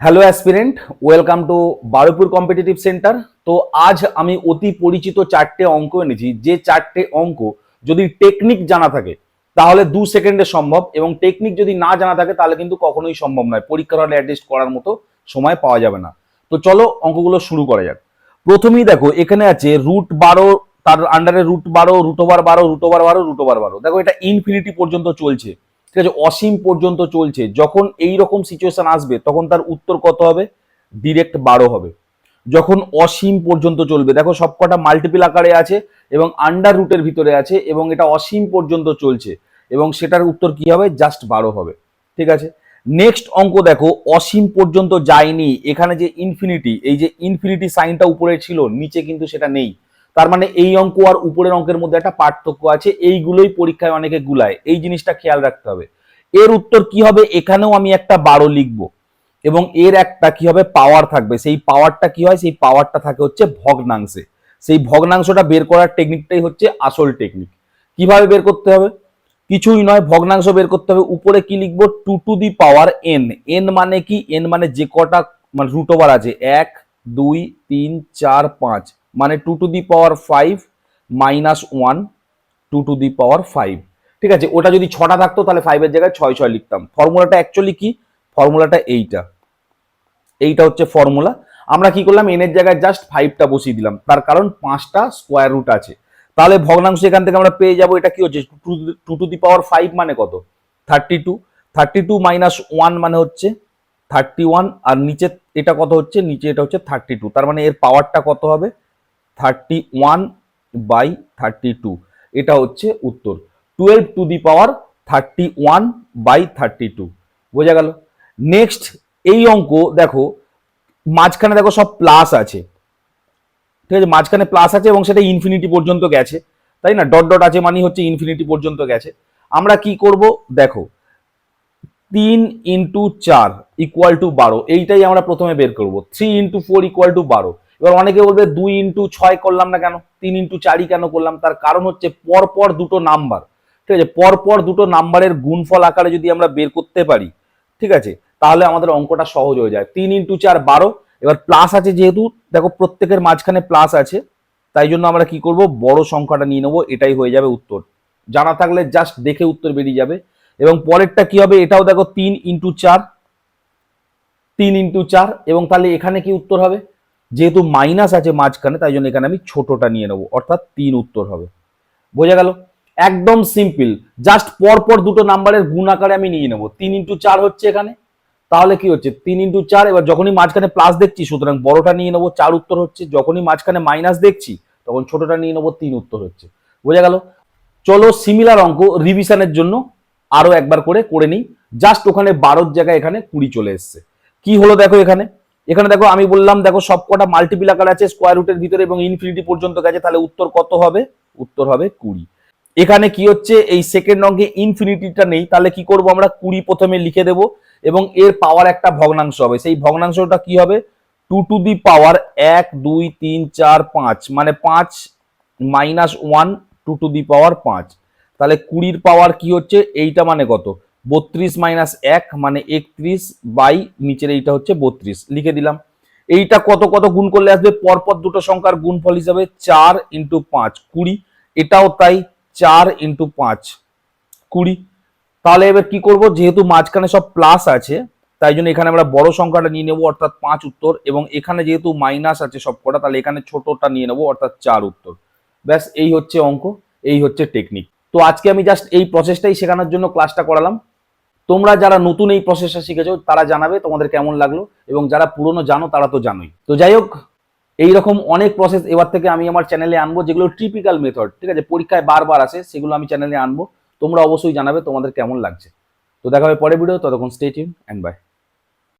Hello aspirant welcome to Barupur competitive centre তো আজ আমি অতি পরিচিত চারটে অঙ্ক এনেছি। যে চারটে অঙ্ক যদি টেকনিক জানা থাকে, তাহলে দু সেকেন্ডে সম্ভব এবং টেকনিক যদি না জানা থাকে, তাহলে কিন্তু কখনোই সম্ভব নয়। পরীক্ষার হলে অ্যাডজাস্ট করার মতো সময় পাওয়া যাবে না। তো চলো অঙ্কগুলো শুরু করা যাক। প্রথমেই দেখো, এখানে আছে রুট বারো, তার আন্ডারে রুট বারো রুট ওভার বারো রুট ওভার বারো রুট ওভার বারো। দেখো এটা ইনফিনিটি পর্যন্ত চলছে। ঠিক আছে, অসীম পর্যন্ত চলছে। যখন এই রকম সিচুয়েশন আসবে, তখন তার উত্তর কত হবে? ডিরেক্ট বারো হবে। যখন অসীম পর্যন্ত চলবে, দেখো সবকটা মাল্টিপল আকারে আছে এবং আন্ডার রুটের ভিতরে আছে এবং এটা অসীম পর্যন্ত চলছে এবং সেটার উত্তর কি হবে? জাস্ট বারো হবে। ঠিক আছে? নেক্সট অঙ্ক দেখো, অসীম পর্যন্ত যায়নি। এখানে যে ইনফিনিটি এই যে ইনফিনিটি সাইনটা উপরে ছিল, নিচে কিন্তু সেটা নেই। তার মানে এই অঙ্ক আর উপরের অঙ্কের মধ্যে একটা পার্থক্য আছে, এইগুলোই পরীক্ষায় অনেকে গুলায়। এই জিনিসটা খেয়াল রাখতে হবে। এর উত্তর কি হবে? এখানেও আমি একটা বারো লিখব। এবং এর একটা কি হবে? পাওয়ার থাকবে। সেই পাওয়ারটা কি হয়? সেই পাওয়ারটা থাকে হচ্ছে ভগ্নাংশে। সেই ভগ্নাংশটা বের করার টেকনিকটাই হচ্ছে আসল টেকনিক কীভাবে বের করতে হবে? কিছুই নয়, ভগ্নাংশ বের করতে হবে। উপরে কি লিখব? Two to the power N N মানে কি? এন মানে যে কটা মানে রুট ওভার আছে। এক, দুই, তিন, চার, পাঁচ। মানে two to the power five minus one two to the power five ঠিক আছে, ওটা যদি ছটা থাকতো, তাহলে ফাইভের জায়গায় ছয় ছয় লিখতাম। ফর্মুলাটা অ্যাকচুয়ালি কি? ফর্মুলাটা এইটা। এইটা হচ্ছে ফর্মুলা আমরা কি করলাম? এনের জায়গায় জাস্ট ফাইভটা বসিয়ে দিলাম। তার কারণ পাঁচটা স্কোয়ার রুট আছে। তাহলে ভগ্নাংশ এখান থেকে আমরা পেয়ে যাব, এটা কি হচ্ছে? Two to the power five মানে কত? Thirty two thirty two minus one মানে হচ্ছে থার্টি ওয়ান আর নিচে এটা কত হচ্ছে? নিচে এটা হচ্ছে থার্টি টু তার মানে এর পাওয়ারটা কত হবে? Thirty one by thirty two. এটা হচ্ছে উত্তর। Twelve to the power thirty one by thirty two. বোঝা গেল? নেক্সট, এই অঙ্ক দেখো, মাঝখানে দেখো সব প্লাস আছে। ঠিক আছে, মাঝখানে প্লাস আছে এবং সেটা ইনফিনিটি পর্যন্ত গেছে। তাই না? ডট ডট আছে মানে হচ্ছে ইনফিনিটি পর্যন্ত গেছে। আমরা কি করব? দেখো, তিন ইন্টু চার ইকুয়াল টু বারো, এইটাই আমরা প্রথমে বের করব। Three into four equal to বারো। এবার অনেকে বলবে দুই ইন্টু ছয় করলাম না কেন? তিন ইন্টু চারই কেন করলাম? তার কারণ হচ্ছে পর পর দুটো নাম্বার। ঠিক আছে? পর পর দুটো নাম্বারের গুণফল আকারে যদি আমরা বের করতে পারি, ঠিক আছে? তাহলে আমাদের অঙ্কটা সহজ হয়ে যায়। তিন ইন্টু চার বারো। এবার প্লাস আছে যেহেতু, দেখো প্রত্যেকের মাঝখানে প্লাস আছে। তাই জন্য আমরা কি করব? বড় সংখ্যাটা নিয়ে নেব। এটাই হয়ে যাবে উত্তর। জানা থাকলে জাস্ট দেখে উত্তর বেরিয়ে যাবে। এবং পরেরটা কি হবে? এটাও দেখো তিন ইন্টু চার। তিন ইন্টু চার। এবং তাহলে এখানে কি উত্তর হবে? যেহেতু মাইনাস আছে মাঝখানে, তাই জন্য এখানে আমি ছোটটা নিয়ে নেব। অর্থাৎ তিন উত্তর হবে। বোঝা গেল? একদম সিম্পল জাস্ট পর পর দুটো নাম্বারের গুণ আকারে আমি নিয়ে নেব। তিন ইন্টু চার হচ্ছে এখানে। তাহলে কি হচ্ছে? তিন ইন্টু চার, এবার যখনই মাঝখানে প্লাস দেখছি, সুতরাং বড়টা নিয়ে নেব, চার উত্তর হচ্ছে। যখনই মাঝখানে মাইনাস দেখছি, তখন ছোটটা নিয়ে নেব, তিন উত্তর হচ্ছে। বোঝা গেল? চলো সিমিলার অঙ্ক রিভিশনের জন্য আরও একবার করে করে নিই। জাস্ট ওখানে বারোর জায়গায় এখানে কুড়ি চলে এসছে। কি হলো দেখো এখানে? এখানে দেখো, আমি বললাম, দেখো, সবকটা মাল্টিপিল আকার আছে স্কোয়ার রুটের ভিতরে এবং ইনফিনিটি পর্যন্ত গেছে, তাহলে উত্তর কত হবে? উত্তর হবে কুড়ি। এখানে কি হচ্ছে? এই সেকেন্ড অঙ্কে ইনফিনিটিটা নেই, তাহলে কি করব আমরা? কুড়ি প্রথমে লিখে দেব, এবং এর পাওয়ার একটা ভগ্নাংশ হবে। সেই ভগ্নাংশটা কি হবে? টু টু দি পাওয়ার এক, দুই, তিন, চার, পাঁচ। মানে পাঁচ minus one two to the power পাঁচ। তাহলে কুড়ির পাওয়ার কি হচ্ছে? এইটা মানে কত? বত্রিশ মাইনাস এক মানে একত্রিশ বাই নিচের এইটা হচ্ছে বত্রিশ। লিখে দিলাম। এইটা কত কত গুণ করলে আসবে? পরপর দুটো সংখ্যার গুণফল হিসাবে চার ইন্টু পাঁচ, কুড়ি। এটাও তাই চার ইন্টু পাঁচ, কুড়ি। তাহলে এবার কি করব? যেহেতু মাঝখানে সব প্লাস আছে, তাই জন্য এখানে আমরা বড় সংখ্যাটা নিয়ে নেব, অর্থাৎ পাঁচ উত্তর, এবং এখানে যেহেতু মাইনাস আছে সব কটা, তাহলে এখানে ছোটটা নিয়ে নেব, অর্থাৎ চার উত্তর। ব্যাস, এই হচ্ছে অঙ্ক, এই হচ্ছে টেকনিক। তো আজকে আমি জাস্ট এই প্রসেসটাই শেখানোর জন্য ক্লাসটা করালাম। তোমরা যারা নতুন এই প্রসেসটা শিখেছো, তারা জানাবে তোমাদের কেমন লাগল এবং যারা পুরনো জানো, তারা তো জানোই। তো যাই হোক, এইরকম অনেক প্রসেস এবার থেকে আমি আমার চ্যানেলে আনব, যেগুলো ট্রিপিক্যাল মেথড ঠিক আছে? পরীক্ষায় বারবার আসে, সেগুলো আমি চ্যানেলে আনব। তোমরা অবশ্যই জানাবে তোমাদের কেমন লাগছে। তো দেখা হবে পরে ভিডিও ততক্ষণ স্টেট টিউন অ্যান্ড বাই